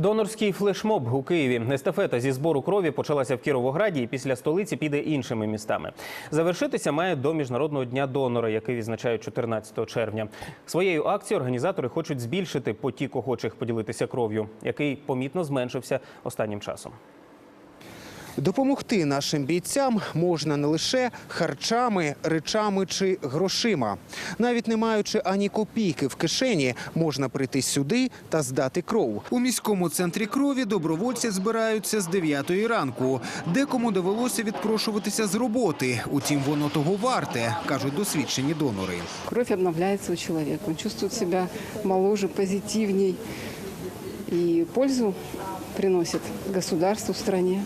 Донорський флешмоб у Києві. Естафета зі збору крові почалася в Кіровограді і після столиці піде іншими містами. Завершитися має до міжнародного дня донора, який відзначають 14 червня. Своєю акцією організатори хочуть збільшити потік охочих поділитися кров'ю, який помітно зменшився останнім часом. Допомогти нашим бійцям можна не лише харчами, речами чи грошима. Навіть не маючи ані копійки в кишені, можна прийти сюди та здати кров. У міському центрі крові добровольці збираються з 9 ранку. Декому довелося відпрошуватися з роботи. Утім, воно того варте, кажуть досвідчені донори. Кровь обновляется у человека. Он чувствует себя моложе, позитивней. И пользу приносит государству, стране,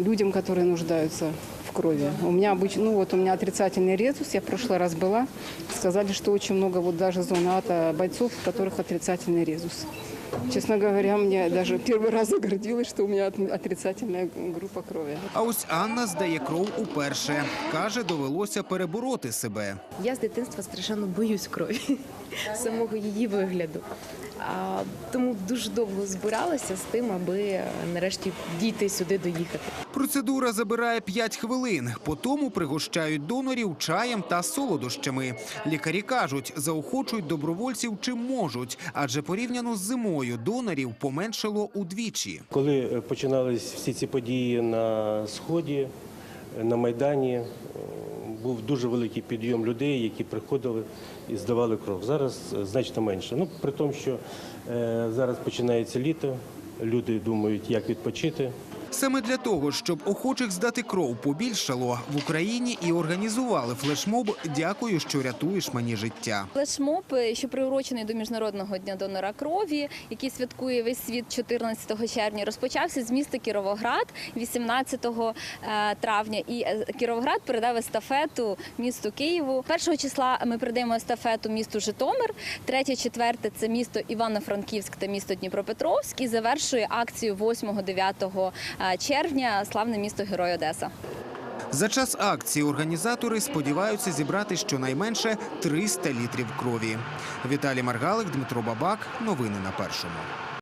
людям, которые нуждаются в крови. У меня обычно, ну вот у меня отрицательный резус, я в прошлый раз была. Сказали, что очень много вот даже зона АТО бойцов, у которых отрицательный резус. Честно говоря, мне даже первый раз загордилась, что у меня от- отрицательная группа крови. А ось Анна здає кров уперше. Каже, довелося перебороти себе. Я з дитинства страшенно боюсь крові, самого її вигляду. А, тому дуже довго збиралася з тим, аби нарешті дійти сюди, доїхати. Процедура забирає 5 хвилин. По тому пригощають донорів чаєм та солодощами. Лікарі кажуть, заохочують добровольців чим можуть, адже порівняно з зимою донорів поменшало удвічі. Коли е, починались всі ці події на сході, е, на майдані, е, був дуже великий підйом людей, які приходили і здавали кров. Зараз значно менше. Ну при тому, що зараз починається літо, люди думають, як відпочити. Саме для того, щоб охочих здати кров побільшало, в Україні і організували флешмоб Дякую, що рятуєш мені життя. Флешмоб, е, що приурочений до міжнародного дня донора крові, який святкує весь світ 14 червня, розпочався з міста Кіровоград 18 е, травня. І е, Кіровоград передав естафету місту Києву. 1 числа ми передаємо естафету місту Житомир. 3-4 – це місто Івано-Франківськ та місто Дніпропетровськ. І завершує акцію 8-9 червня славне місто Герой Одеса. За час акції організатори сподіваються зібрати щонайменше 300 літрів крові. Віталій Маргалик, Дмитро Бабак. Новини на першому.